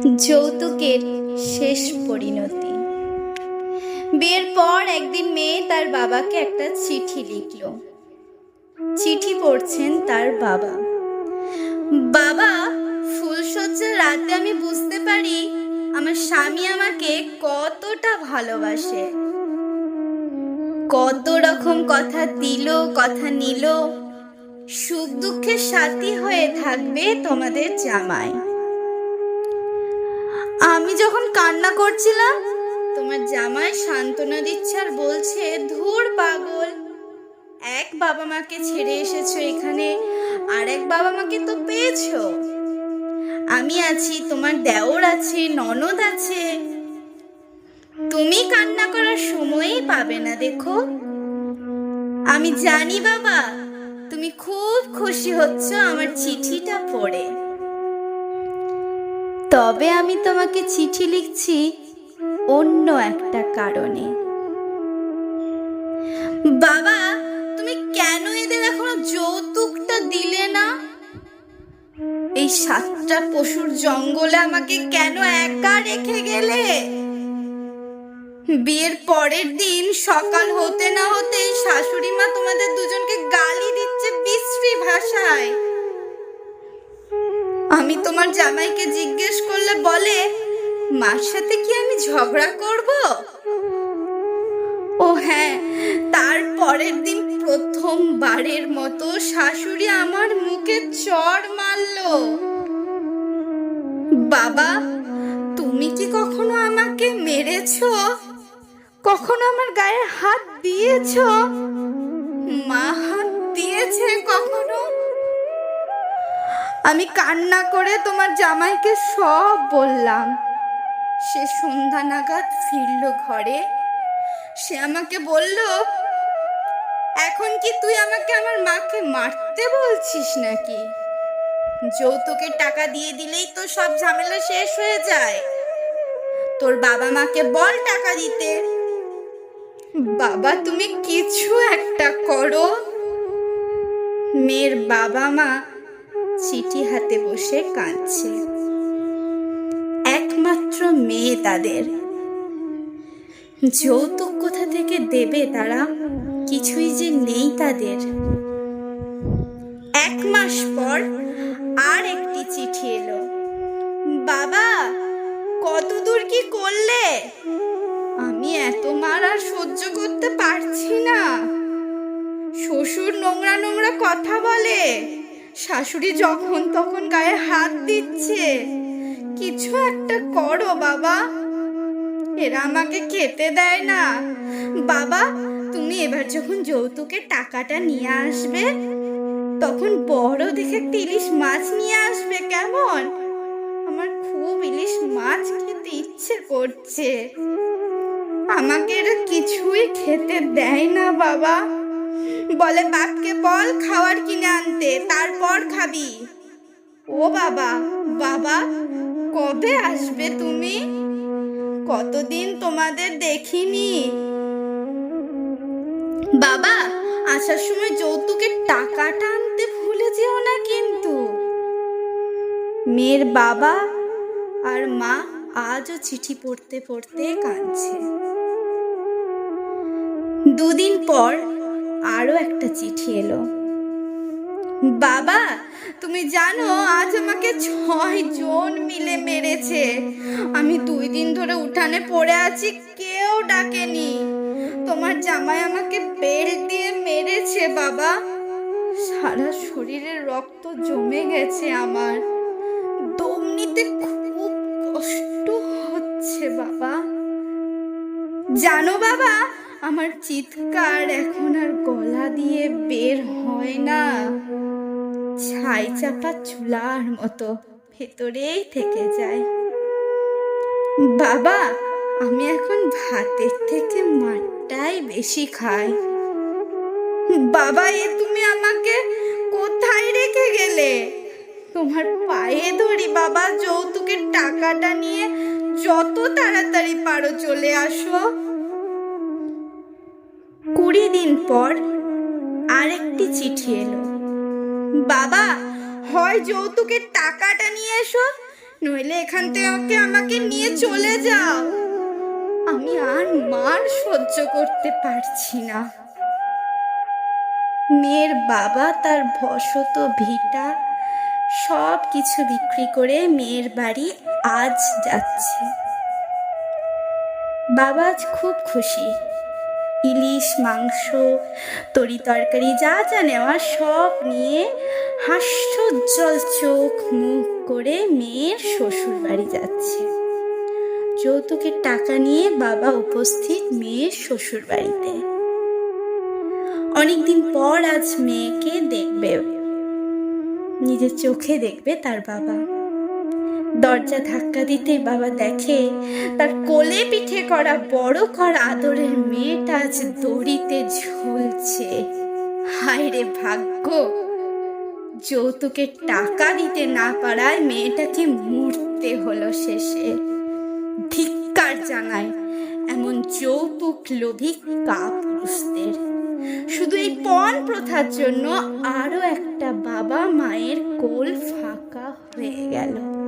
যৌতুকের শেষ পরিণতি। বিয়ের পর একদিন মেয়ে তার বাবাকে একটা চিঠি লিখল। চিঠি পড়ছেন তার বাবা। বাবা ফুলসজ্জার রাতে আমি বুঝতে পারি আমার স্বামী আমাকে কতটা ভালোবাসে। কত রকম কথা দিল, কথা নিল। সুখ দুঃখের সাথী হয়ে থাকবে তোমাদের জামাই। আমি যখন কান্না করছিলাম, তোমার জামাই সান্ত্বনা দিচ্ছে আর বলছে, ধুর পাগল, এক বাবা মাকে ছেড়ে এসেছ এখানে, আর এক বাবা মাকে তো পেয়েছ। আমি আছি, তোমার দেওর আছে, ননদ আছে। তুমি কান্না করার সময়ই পাবে না, দেখো। আমি জানি বাবা, তুমি খুব খুশি হচ্ছ আমার চিঠিটা পড়ে। তবে আমি তোমাকে চিঠি লিখছি অন্য একটা কারণে। বাবা, তুমি কেন এদের এখনও যৌতুকটা দিলে না? এই সাতটা পশুর জঙ্গলে আমাকে কেন একা রেখে গেলে? বিয়ের পরের দিন সকাল হতে না হতেই শাশুড়ি মা তোমাদের দুজনকে গালি দিচ্ছে বিশ্রী ভাষায়। আমি তোমার জামাইকে জিজ্ঞেস মার সাথে কি আমি ঝগড়া করব? ও হ্যাঁ তার পরের দিন প্রথমবারের মতো শাশুড়ি আমার মুখে চড় মারলো। বাবা, তুমি কি কখনো আমাকে মেরেছো? কখনো আমার গায়ে হাত দিয়েছ? মা হাত দিয়েছে কখনো? আমি কান্না করে তোমার জামাইকে সব বললাম। সে সন্ধ্যা নাগাদ ফিরল ঘরে। সে আমাকে বলল, এখন কি তুই আমাকে আমার মাকে মারতে বলছিস নাকি? যৌতুকের টাকা দিয়ে দিলেই তো সব ঝামেলা শেষ হয়ে যায়। তোর বাবা মাকে বল টাকা দিতে। বাবা, তুমি কিছু একটা করো। মেয়ের বাবা মা চিঠি হাতে বসে কাঁদছে। একমাত্র মেয়ে তাদের। যৌতুক কোথা থেকে দেবে তারা? কিছুই যে নেই তাদের। এক মাস পর আর একটি চিঠি এলো। বাবা কত দূর কি করলে? আমি এত মার আর সহ্য করতে পারছি না। শ্বশুর নোংরা নোংরা কথা বলে। শাশুড়ি যখন তখন গায়ে হাত দিচ্ছে। কিছু একটা করো, বাবা। এরা আমাকে খেতে দেয় না। বাবা, তুমি এবার যখন যৌতুকের টাকাটা নিয়ে আসবে, তখন বড় দেখে ইলিশ মাছ নিয়ে আসবে কেমন? আমার খুব ইলিশ মাছ খেতে ইচ্ছে করছে। আমাকে এরা কিছুই খেতে দেয় না, বাবা। বলে, বাপকে বল খাবার কিনে আনতে, তারপর খাবি। ও বাবা বাবা কবে আসবে তুমি? কতদিন তোমাদের দেখিনি। বাবা, আসার সময় যৌতুকের টাকাটা আনতে ভুলে যেও না কিন্তু। মেয়ের বাবা আর মা আজও চিঠি পড়তে পড়তে কাঁদছে। দুদিন পর আরও একটা চিঠি এলো। বাবা, তুমি জানো, আজ আমাকে ছয় জন মিলে মেরেছে। আমি দুই দিন ধরে উঠানে পড়ে আছি, কেউ ডাকেনি। তোমার জামাই আমাকে বেল্ট দিয়ে মেরেছে, বাবা। সারা শরীরে রক্ত জমে গেছে আমার। দম নিতে খুব কষ্ট হচ্ছে, বাবা। জানো, বাবা, আমার চিৎকার এখন আর গলা দিয়ে বের হয় না। ছাই চাপা চুলার মতো ভেতরেই থেকে যায়। বাবা, আমি এখন ভাতের থেকে মাঠটাই বেশি খাই। বাবা, এ তুমি আমাকে কোথায় রেখে গেলে? তোমার পায়ে ধরি, বাবা, যৌতুকের টাকাটা নিয়ে যত তাড়াতাড়ি পারো চলে আসো। কুড়ি দিন পর আরেকটি চিঠি এলো। বাবা, হয় যৌতুকের টাকাটা নিয়ে এসো, নইলে এখান থেকে আমাকে নিয়ে চলে যাও। আমি আর মার সহ্য করতে পারছি না। মেয়ের বাবা, তার বসত ভিটা সব কিছু বিক্রি করে মেয়ের বাড়ি আজ যাচ্ছে। বাবা আজ খুব খুশি। ইলিশ, মাংস, তরি তরকারি, যা যা নেওয়া সব নিয়ে হাস্যোজ্জ্বল চোখ মুখ করে মেয়ের শ্বশুর বাড়ি যাচ্ছে। যৌতুকের টাকা নিয়ে বাবা উপস্থিত মেয়ের শ্বশুর বাড়িতে অনেকদিন পর আজ মেয়েকে দেখবে। নিজের চোখে দেখবে তার বাবা। দরজা ধাক্কা দিতে বাবা দেখে তার কোলে পিঠে করা বড় কর আদরের মেয়েটা আজ দড়িতে ঝুলছে। হায় রে ভাগ্য! যৌতুকে টাকা দিতে না পারায় মেয়েটাকে মরতে হলো শেষে। ধিক্কার জানায় এমন যৌতুক লোভী কাপুরুষদের। শুধু এই পণ প্রথার জন্য আরও একটা বাবা মায়ের কোল ফাঁকা হয়ে গেল।